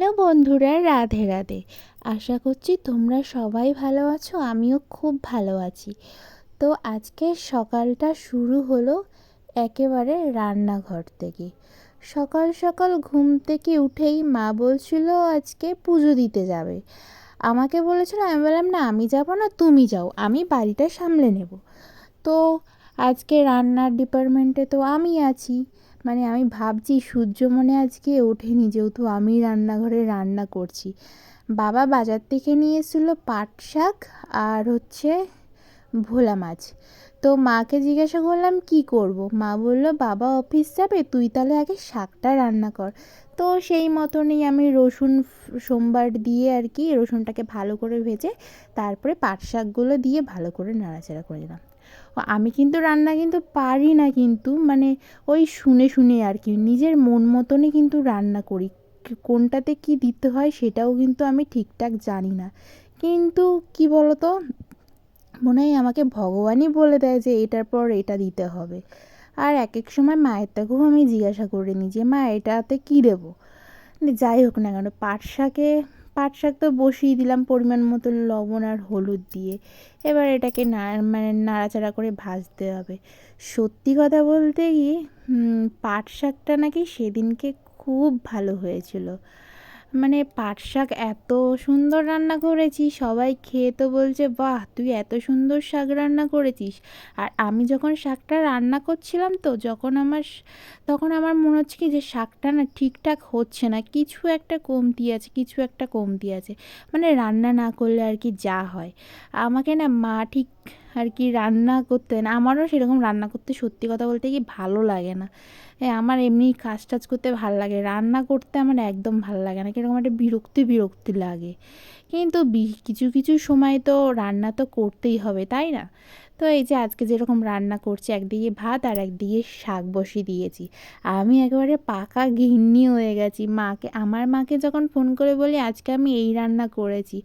Hello বন্ধুরা, রাধে রাধে। আশা করছি তোমরা সবাই ভালো আছো, আমিও খুব ভালো আছি। তো আজকে সকালটা শুরু হলো একেবারে রান্নাঘর থেকে। সকাল সকাল ঘুম থেকে উঠেই মা বলছিল, আজকে পুজো দিতে যাবে। আমাকে বলেছিল, আমি বললাম, না, আমি যাব না, তুমি যাও, আমি বাড়িটা সামলে নেব। তো আজকে রান্নার ডিপার্টমেন্টে তো আমি আছি। মানে আমি ভাবছি সূর্য মনে আজকে ওঠেনি, যেহেতু আমি রান্নাঘরে রান্না করছি। বাবা বাজার থেকে নিয়ে এসেছিল পাট শাক আর হচ্ছে ভোলা মাছ। তো মাকে জিজ্ঞাসা করলাম, কি করব? মা বলল, বাবা অফিস যাবে, তুই তাহলে আগে শাকটা রান্না কর। তো সেই মতনই আমি রসুন সোমবার দিয়ে আর কি রসুনটাকে ভালো করে ভেজে তারপরে পাট শাকগুলো দিয়ে ভালো করে নাড়াচাড়া করে দিলাম আমি কিন্তু রান্না কিন্তু পারি না কিন্তু মানে ওই শুনে শুনে আর কি, নিজের মন মতনই কিন্তু রান্না করি। কোনটাতে কি দিতে হয় সেটাও কিন্তু আমি ঠিকঠাক জানি না। কিন্তু কি বলতো, মনে হয় আমাকে ভগবানই বলে দেয় যে এটার পর এটা দিতে হবে। আর এক এক সময় মায়ের তাকেও আমি জিজ্ঞাসা করে নিই যে, মা, এটাতে কী দেবো? যাই হোক না কেন, পাট শাকে পাট শাক তো বসিয়ে দিলাম পরিমাণ মতো লবণ আর হলুদ দিয়ে। এবার এটাকে মানে নাড়াচাড়া করে ভাজতে হবে। সত্যি কথা বলতে গিয়ে পাট শাকটা নাকি সেদিনকে খুব ভালো হয়েছিল। মানে পাট শাক এত সুন্দর রান্না করেছি সবাই খেয়ে তো বলছে, বাহ, তুই এত সুন্দর শাক রান্না করেছিস। আর আমি যখন শাকটা রান্না করছিলাম তো, যখন আমার তখন আমার মনে হচ্ছে কি যে শাকটা না ঠিকঠাক হচ্ছে না, কিছু একটা কমতি আছে, কিছু একটা কমতি আছে। মানে রান্না না করলে আর কি যা হয়। আমাকে না মা ঠিক আর কি রান্না করতে না আমারও সেরকম রান্না করতে সত্যি কথা বলতে কি ভালো লাগে না। আমার এমনি কাজ টাজ করতে ভালো লাগে। রান্না করতে আমার একদম ভালো লাগে না। কীরকম একটা বিরক্তি বিরক্তি লাগে। কিন্তু কিছু কিছু সময় তো রান্না তো করতেই হবে, তাই না? তো এই যে আজকে যেরকম রান্না করছি, একদিকে ভাত আর একদিকে শাক বসিয়ে দিয়েছি। আমি একেবারে পাকা ঘিন্নি হয়ে গেছি। মাকে, আমার মাকে যখন ফোন করে বলি, আজকে আমি এই রান্না করেছি।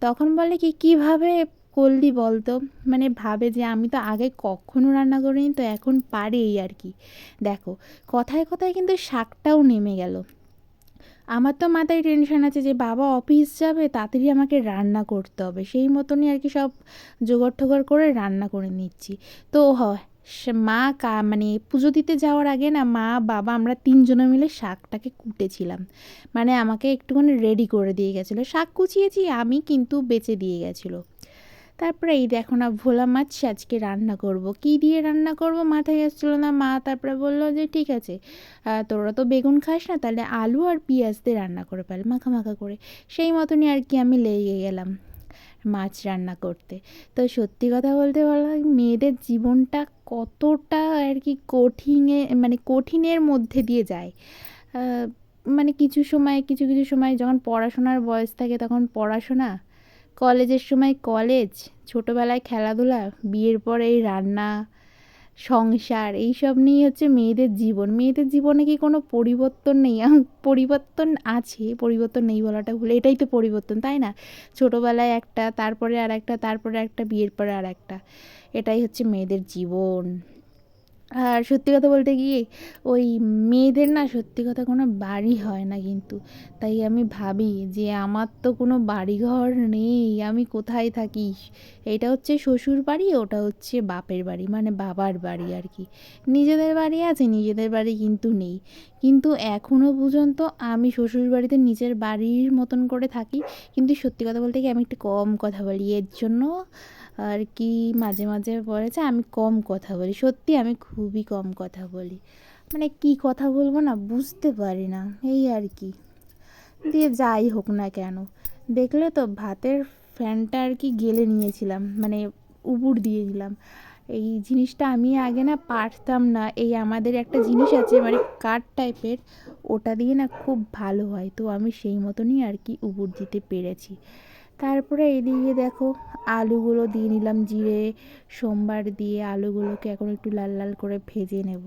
তখন বলে কি, কীভাবে করলি বলতো মানে ভাবে যে আমি তো আগে কখনো রান্না করিনি, তো এখন পারি এই আর কি। দেখো, কথায় কথায় কিন্তু শাকটাও নেমে গেল। আমার তো মাথায় টেনশন আছে যে বাবা অফিস যাবে, তাড়াতাড়ি আমাকে রান্না করতে হবে। সেই মতনই আর কি সব জোগাড় ঠোগাড় করে রান্না করে নিচ্ছি। তো হয় মা কা মানে পুজো দিতে যাওয়ার আগে না মা, বাবা আমরা তিনজনে মিলে শাকটাকে কুটেছিলাম। মানে আমাকে একটুখানি রেডি করে দিয়ে গেছিল। শাক কুচিয়েছি, আমি কিন্তু বেঁচে দিয়ে গেছিল। তারপরে এই দেখো না ভোলা মাছ আজকে রান্না করব। কি দিয়ে রান্না করব মাথায় আসছিল না। মা তারপরে বলল যে, ঠিক আছে তোরা তো বেগুন খাস না, তাহলে আলু আর পেঁয়াজ দিয়ে রান্না করে ফেল। মাখা মাখা করে। সেই মতনই আর কি আমি লেগে গেলাম মাছ রান্না করতে। তো সত্যি কথা বলতে বলা মেয়েদের জীবনটা কতটা আর কি কঠিনে মানে কঠিনের মধ্যে দিয়ে যায়। মানে কিছু সময়, কিছু কিছু সময় যখন পড়াশোনার বয়স থাকে, তখন পড়াশোনা কলেজের সময় কলেজ, ছোটোবেলায় খেলাধুলা, বিয়ের পর এই রান্না, সংসার, এইসব নিয়েই হচ্ছে মেয়েদের জীবন। মেয়েদের জীবনে কি কোনো পরিবর্তন নেই? পরিবর্তন আছে, পরিবর্তন নেই বলাটা ভুল। এটাই তো পরিবর্তন, তাই না? ছোটোবেলায় একটা, তারপরে আর একটা তারপরে একটা, বিয়ের পরে আর একটা এটাই হচ্ছে মেয়েদের জীবন। আর সত্যি কথা বলতে গিয়ে ওই মেয়েদের না সত্যি কথা কোনো বাড়ি হয় না কিন্তু। তাই আমি ভাবি যে আমার তো কোনো বাড়িঘর নেই, আমি কোথায় থাকি? এটা হচ্ছে শ্বশুর বাড়ি, ওটা হচ্ছে বাপের বাড়ি মানে বাবার বাড়ি আর কি নিজেদের বাড়ি আছে, নিজেদের বাড়ি কিন্তু নেই। কিন্তু এখনও পর্যন্ত আমি শ্বশুর বাড়িতে নিজের বাড়ির মতন করে থাকি। কিন্তু সত্যি কথা বলতে গিয়ে আমি একটু কম কথা বলি, এর জন্য আর কি মাঝে মাঝে বলেছে, আমি কম কথা বলি। সত্যি আমি খুবই কম কথা বলি। মানে কি কথা বলব না, বুঝতে পারি না, এই আর কি। দিয়ে যাই হোক না কেন, দেখলে তো ভাতের ফ্যানটা আর কি গেলে নিয়েছিলাম মানে উপর দিয়েছিলাম এই জিনিসটা আমি আগে না পারতাম না, এই আমাদের একটা জিনিস আছে মানে কাঠ টাইপের, ওটা দিয়ে না খুব ভালো হয়। তো আমি সেই মতনই আর কি উপর দিতে পেরেছি। তারপরে এদিকে দেখো আলুগুলো দিয়ে নিলাম জিরে, সোমবার দিয়ে আলুগুলোকে এখন একটু লাল লাল করে ভেজে নেব।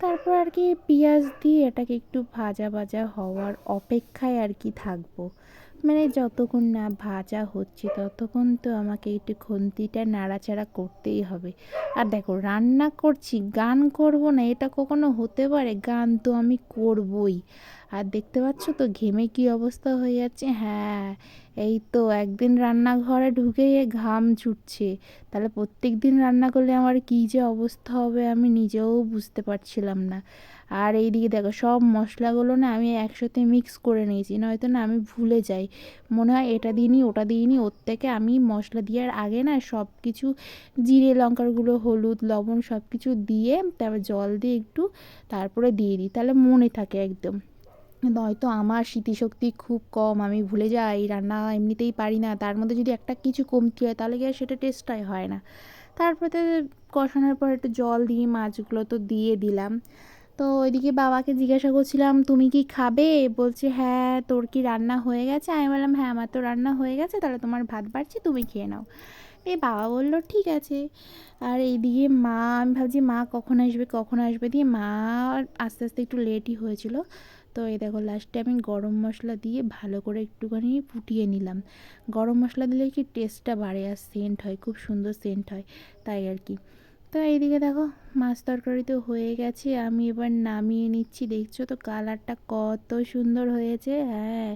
তারপর আর কি পেঁয়াজ দিয়ে এটাকে একটু ভাজা ভাজা হওয়ার অপেক্ষায় আর কি থাকব। মানে যতক্ষণ না ভাজা হচ্ছে ততক্ষণ তো আমাকে একটু খুন্তিটা নাড়াচাড়া করতেই হবে। আর দেখো, রান্না করছি, গান করব না, এটা কখনো হতে পারে? গান তো আমি করবই। আর দেখতে পাচ্ছ তো, ঘেমে কি অবস্থা হয়ে যাচ্ছে? হ্যাঁ এই তো একদিন রান্নাঘরে ঢুকে ঘাম ছুটছে। তাহলে প্রত্যেক দিন রান্না করলে আমার কী যে অবস্থা হবে আমি নিজেও বুঝতে পারছিলাম না। আর এইদিকে দেখো, সব মশলাগুলো না আমি একসাথে মিক্স করে নিয়েছি, নয়তো না আমি ভুলে যাই। মনে হয় এটা দিইনি, ওটা দিইনি, ওর থেকে আমি মশলা দেওয়ার আগে না সব কিছু জিরে লঙ্কারগুলো হলুদ, লবণ সব কিছু দিয়ে তারপর জল দিয়ে একটু তারপরে দিয়ে দিই, তাহলে মনে থাকে একদম। নয়তো আমার স্মৃতিশক্তি খুব কম, আমি ভুলে যাই, রান্না এমনিতেই পারি না, তার মধ্যে যদি একটা কিছু কমতি হয় তাহলে কি আর সেটা টেস্টটাই হয় না। তারপরে কষানোর পর একটু জল দিয়ে মাছগুলো তো দিয়ে দিলাম। তো ওইদিকে বাবাকে জিজ্ঞাসা করছিলাম, তুমি কি খাবে? বলছে হ্যাঁ তোর কি রান্না হয়ে গেছে? আমি বললাম হ্যাঁ আমার তো রান্না হয়ে গেছে, তাহলে তোমার ভাত বাড়ছি, তুমি খেয়ে নাও। এই বাবা বলল, ঠিক আছে। আর এইদিকে মা, আমি ভাবছি, মা কখন আসবে কখন আসবে? দিয়ে মা আস্তে আস্তে একটু লেটই হয়েছিল। তো এই দেখো লাস্টে আমি গরম মশলা দিয়ে ভালো করে একটুখানি ফুটিয়ে নিলাম। গরম মশলা দিলে কি টেস্টটা বাড়ে আর সেন্ট হয়, খুব সুন্দর সেন্ট হয়, তাই আর কি। তো এইদিকে দেখো, মাছ তরকারি তো হয়ে গেছে, আমি এবার নামিয়ে নিচ্ছি। দেখছ তো কালারটা কত সুন্দর হয়েছে হ্যাঁ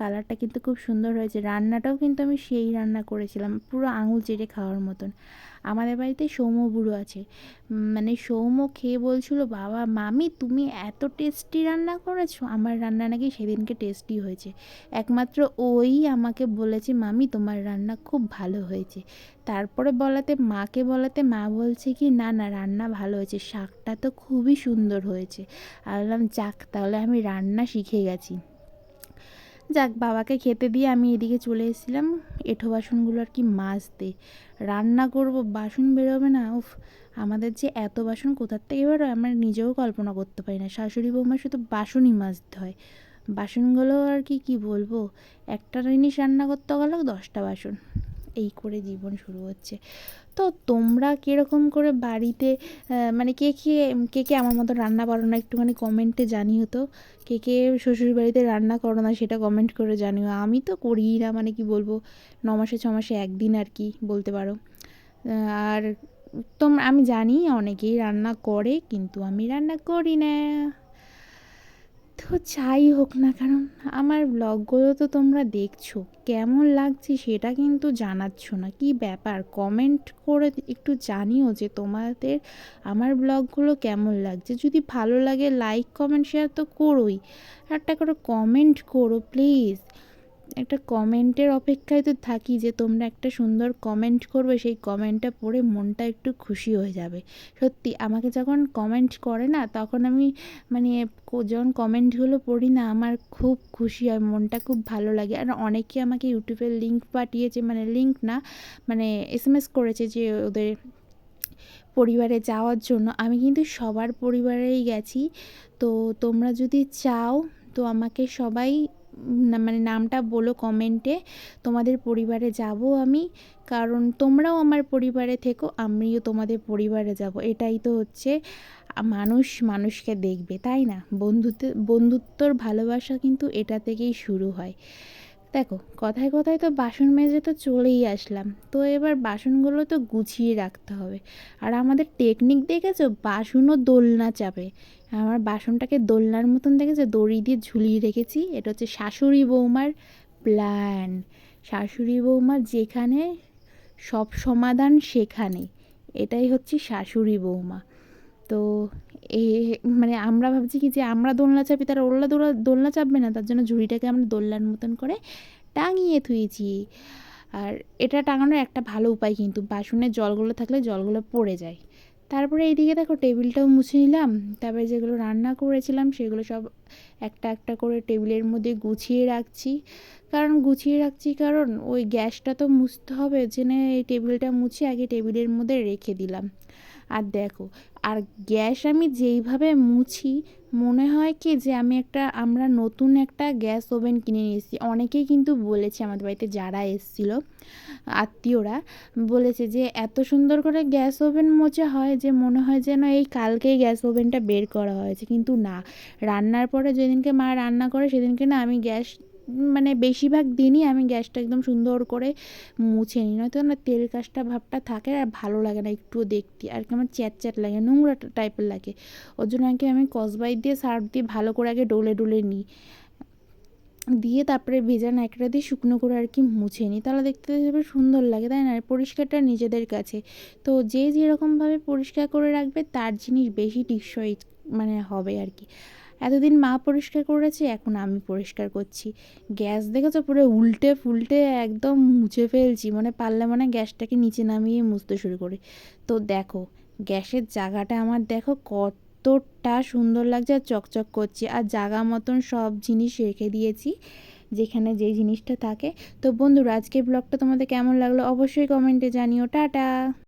কালারটা কিন্তু খুব সুন্দর হয়েছে। রান্নাটাও কিন্তু আমি সেই রান্না করেছিলাম, পুরো আঙুল চেটে খাওয়ার মতন। আমাদের বাড়িতে সৌম্য বুড়ো আছে। মানে সৌম্য খেয়ে বলছিল, বাবা, মামি, তুমি এত টেস্টি রান্না করেছ? আমার রান্না নাকি সেদিনকে টেস্টি হয়েছে। একমাত্র ওই আমাকে বলেছে, মামি, তোমার রান্না খুব ভালো হয়েছে। তারপরে বলাতে, মাকে বলাতে, মা বলছে কি, না না, রান্না ভালো হয়েছে। শাকটা তো খুবই সুন্দর হয়েছে। আর বললাম, যাক, তাহলে আমি রান্না শিখে গেছি। যাক, বাবাকে খেতে দিয়ে আমি এদিকে চলে এসেছিলাম। এঁঠো বাসনগুলো আর কি মাজতে। রান্না করব, বাসন বেরোবে না, উফ, আমাদের যে এত বাসন কোথার থেকে বেরোয় আমরা নিজেও কল্পনা করতে পারি না। শাশুড়ি বৌমার শুধু বাসনই মাজতে হয়। বাসনগুলো আর কি কি বলব? একটা জিনিস রান্না করতে গেলেও দশটা বাসন। এই করে জীবন শুরু হচ্ছে। তো তোমরা কীরকম করে বাড়িতে মানে কে কে কে কে আমার মতো রান্না পারো না একটুখানি কমেন্টে জানিও তো। কে কে শ্বশুর বাড়িতে রান্না করো না সেটা কমেন্ট করে জানিও। আমি তো করি না মানে কি বলব, ন মাসে, ছ মাসে একদিন আর কি বলতে পারো। আর তোমরা আমি জানি অনেকেই রান্না করে, কিন্তু আমি রান্না করি না। তো যাই হোক না কারণ আমার ব্লগগুলো তো তোমরা দেখছ, কেমন লাগছে সেটা কিন্তু জানাচ্ছ না। কি ব্যাপার? কমেন্ট করে একটু জানিও যে তোমাদের আমার ব্লগগুলো কেমন লাগছে। যদি ভালো লাগে লাইক কমেন্ট শেয়ার তো করোই। একটা করে কমেন্ট করো প্লিজ একটা কমেন্টের অপেক্ষায় তো থাকি যে তোমরা একটা সুন্দর কমেন্ট করবে, সেই কমেন্টটা পড়ে মনটা একটু খুশি হয়ে যাবে। সত্যি, আমাকে যখন কমেন্ট করে না, তখন আমি মানে যখন কমেন্টগুলো পড়ি না, আমার খুব খুশি হয়, মনটা খুব ভালো লাগে। আর অনেকে আমাকে ইউটিউবের লিঙ্ক পাঠিয়েছে মানে লিঙ্ক না মানে এস এম এস করেছে যে ওদের পরিবারে যাওয়ার জন্য। আমি কিন্তু সবার পরিবারেই গেছি। তো তোমরা যদি চাও, তো আমাকে সবাই মানে নামটা বলো কমেন্টে তোমাদের পরিবারে যাব আমি, কারণ তোমরাও আমার পরিবারে থেকো, আমিও তোমাদের পরিবারে যাব। এটাই তো হচ্ছে, মানুষ মানুষকে দেখবে, তাই না? বন্ধুত্ব, বন্ধুত্বর ভালোবাসা কিন্তু এটা থেকেই শুরু হয়। দেখো, কথায় কথায় তো বাসন মেজে তো চলেই আসলাম। তো এবার বাসনগুলো তো গুছিয়ে রাখতে হবে। আর আমাদের টেকনিক দেখেছ? বাসনও দোলনা চাপে। আমার বাসনটাকে দোলনার মতন দেখেছ? দড়ি দিয়ে ঝুলিয়ে রেখেছি। এটা হচ্ছে শাশুড়ি বৌমার প্ল্যান শাশুড়ি বৌমার যেখানে সব সমাধান সেখানে। এটাই হচ্ছে শাশুড়ি বৌমা। তো এ মানে আমরা ভাবছি কি যে আমরা দোলনা চাপি, তারা ওল্লা দোলা, দোলনা চাপবে না, তার জন্য ঝুড়িটাকে আমরা দোলনার মতন করে টাঙিয়ে থুয়েছি। আর এটা টাঙানোর একটা ভালো উপায় কিন্তু, বাসনের জলগুলো থাকলে জলগুলো পড়ে যায়। তারপরে এইদিকে দেখো টেবিলটাও মুছে নিলাম, তারপরে যেগুলো রান্না করেছিলাম সেগুলো সব একটা একটা করে টেবিলের মধ্যে গুছিয়ে রাখছি। কারণ গুছিয়ে রাখছি কারণ ওই গ্যাসটা তো মুছতে হবে, জেনে এই টেবিলটা মুছে আগে টেবিলের মধ্যে রেখে দিলাম। আর দেখো, আর গ্যাস আমি যেইভাবে মুছি, মনে হয় কি যে আমি একটা, আমরা নতুন একটা গ্যাস ওভেন কিনে নিয়েছি অনেকেই কিন্তু বলেছে আমাদের বাড়িতে, যারা এসেছিল, আত্মীয়রা বলেছে যে এত সুন্দর করে গ্যাস ওভেন মোচা হয় যে মনে হয় যেন এই কালকেই গ্যাস ওভেনটা বের করা হয়েছে। কিন্তু না, রান্নার পরে যেদিনকে মা রান্না করে, সেদিনকে না আমি গ্যাস মানে বেশিরভাগ দিনই আমি গ্যাসটা একদম সুন্দর করে মুছে নিই। নয়তো না তেল কাজটা ভাবটা থাকে আর ভালো লাগে না, একটুও দেখতে। আর কি আমার চ্যাট চ্যাট লাগে, নোংরা টাইপের লাগে। ওর জন্য আগে আমি কসবাই দিয়ে সার্ফ দিয়ে ভালো করে আগে ডলে ডলে নিই। দিয়ে তারপরে ভেজা ন্যাকড়া দিয়ে শুকনো করে আর কি মুছে নিই। তাহলে দেখতে বেশ সুন্দর লাগে, তাই না? পরিষ্কারটা নিজেদের কাছে। তো যে যেরকমভাবে পরিষ্কার করে রাখবে, তার জিনিস বেশি টিকসই মানে হবে আর কি। এতদিন মা পরিষ্কার করেছে, এখন আমি পরিষ্কার করছি। গ্যাস দেখেছ? পুরো উল্টে ফুলটে একদম মুছে ফেলছি। মানে পারলে মানে গ্যাসটাকে নিচে নামিয়ে মুছতে শুরু করি। তো দেখো, গ্যাসের জায়গাটা আমার দেখো কতটা সুন্দর লাগছে আর চকচক করছে। আর জায়গা মতন সব জিনিস রেখে দিয়েছি, যেখানে যে জিনিসটা থাকে। তো বন্ধুরা, আজকের ব্লগটা তোমাদের কেমন লাগল অবশ্যই কমেন্টে জানিও। টাটা!